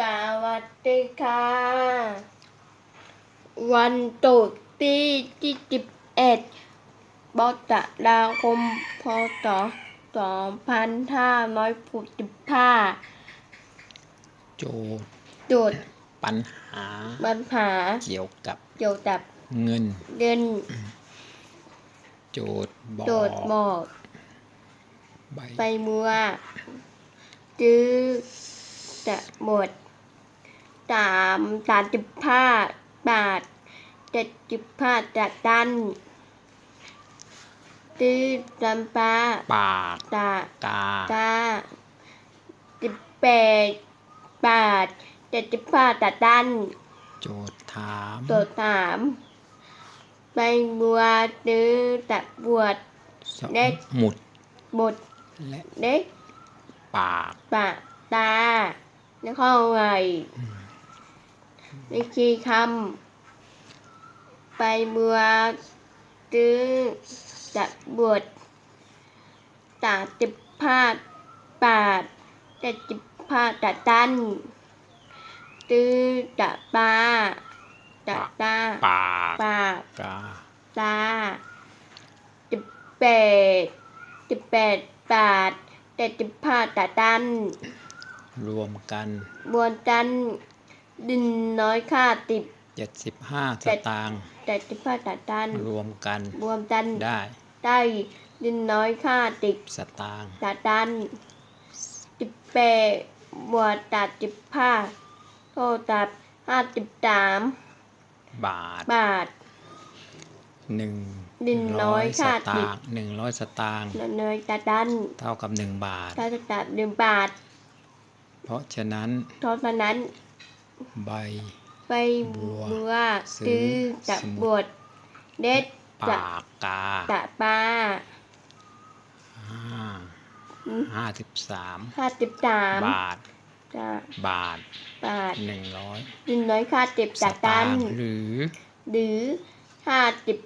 สวัสดีค่ะ วันตรุษที่ที่สิบเอ็ดบกฎาคมพศสองพันห้าร้อยหกสิบห้าโจทย์จุดปัญหาปัญหาเกี่ยวกับเกี่ยวกับเงินเดินโจทย์บอโจทย์บอกใบไปมัวจื้อจะหมด สามสามสิบห้าบาทเจ็ดสิบห้าจะตันตื้อจำปาปากตากาตาสิบแปดบาทเจ็ดสิบห้าจะตันโจทย์ถามตัวสามไปบัวตื้อจะบวชสองเด็กหมุดบทและเด็กปากปะตาแล้วข้อไง วิธีคำไปเมืองซื้อจะบวชตาจิบผ้าปาดจะจิบผ้าตะตันซื้อจะปลาจะตาปากปากกาตาจิบแปดจิบแปดบาทแต่จิบผ้าตะตันรวมกันบวนจันทร์ ดินน้อยค่าติด75สตางค์แต่จิบผ้าตะตัน รวมกันบวมจันทร์ได้ได้ดินน้อยค่าติดสตางค์ตะตันจิบแปดบวชตัดจิบผ้าโทษตับห้าจิบสามบาทบาทหนึ่งดินน้อยสค่าตาติดงค์หนึ่งร้อยสตางค์และเนยตะตันเท่ากับหนึ่งบาทถ้าจะตัดหนึ่งบาท เพราะฉะนั้นเพราะฉะนั้น ใบไปบัวซื้ซื้ออจะสมุดบวชเด็ดปจะากกาจะปลาห้าห้าสิบสามห้าสิบสามบาทจะบาทบาทหนึ่งร้อยดินน้อยค่าเจ็บสจากตาตันงค์หรือ หรือห้าสิบ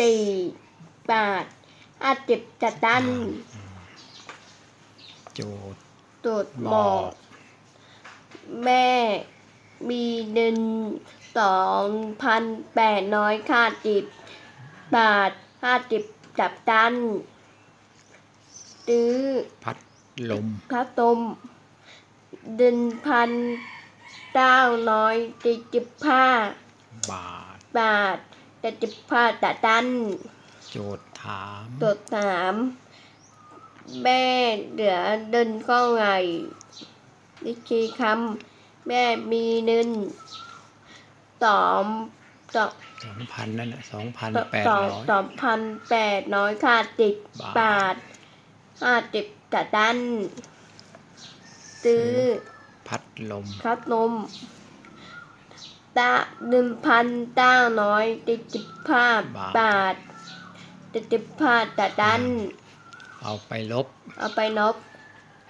สี่บาทห้าสิบจากตันโจทย์ตรวจบบออกกแม่ มีเงินสองพันแปดน้อยค่าจิบบาทห้าจิบจับตันซื้อพัดลมข้าวต้มเดินพันเก้าน้อยติจิบผ้าบาท บาทจะจิบผ้าตะตันโจทย์ถามตัวสามแม่เหลือเดินก็ไงวิธีคำ แม่มีเงินสองสองสองพันนั่นแหละสองพันสองแปดสองร้อยสองพันแปดน้อยค่าติดบาทบาทห้าติดตะตันซื้อ พัดลมข้าวต้มตาหนึ่งพันเก้าน้อยติดสิบห้าบาทติดสิบห้าตะตัน เอาไปลบ เอาไปนบ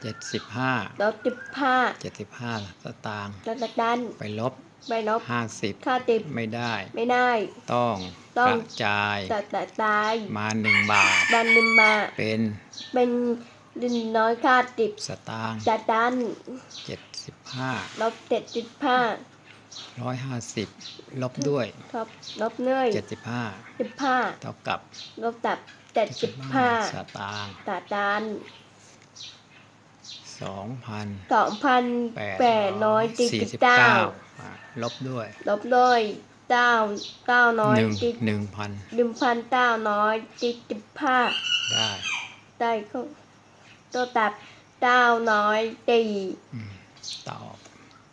เจ็ดสิบห้าลบสิบห้าเจ็ดสิบห้าสตางค์ตะตันไปลบไปนบห้าสิบค่าติดไม่ได้ ไม่ได้ ต้องต้องกระจายตะตะตายมาหนึ่งบาทบันนิมมาเป็นเป็นดินน้อยค่าติดสตางค์ตะตันเจ็ดสิบห้าลบเจ็ดสิบห้าร้อยห้าสิบลบด้วยทบลบเนื่อยเจ็ดสิบห้าสิบห้าเท่ากับลบตับเจ็ดสิบห้าสตางค์ตะตัน สองพันสองพันแปดแปดน้อยติดสี่สิบสิบเก้าเก้าอะลบด้วย ลบด้วยเก้าเก้าน้อยหนึ่งติดหนึ่งพันหนึ่งพันเก้าน้อยติดสิบห้าได้ ได้ก็ตัวตับเก้าน้อยตีอืมตอบ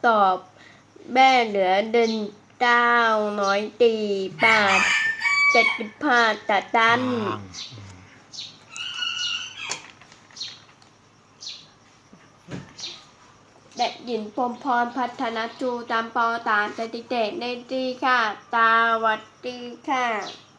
ตอบแม่เหลือเดินเก้าน้อยตีบาทเจ็ดสิบห้าตะตัน ทาง เด็กหญิงพรมพรพัฒนจูตามปอตามสติเตในตีค่ะตาวัดดีค่ะ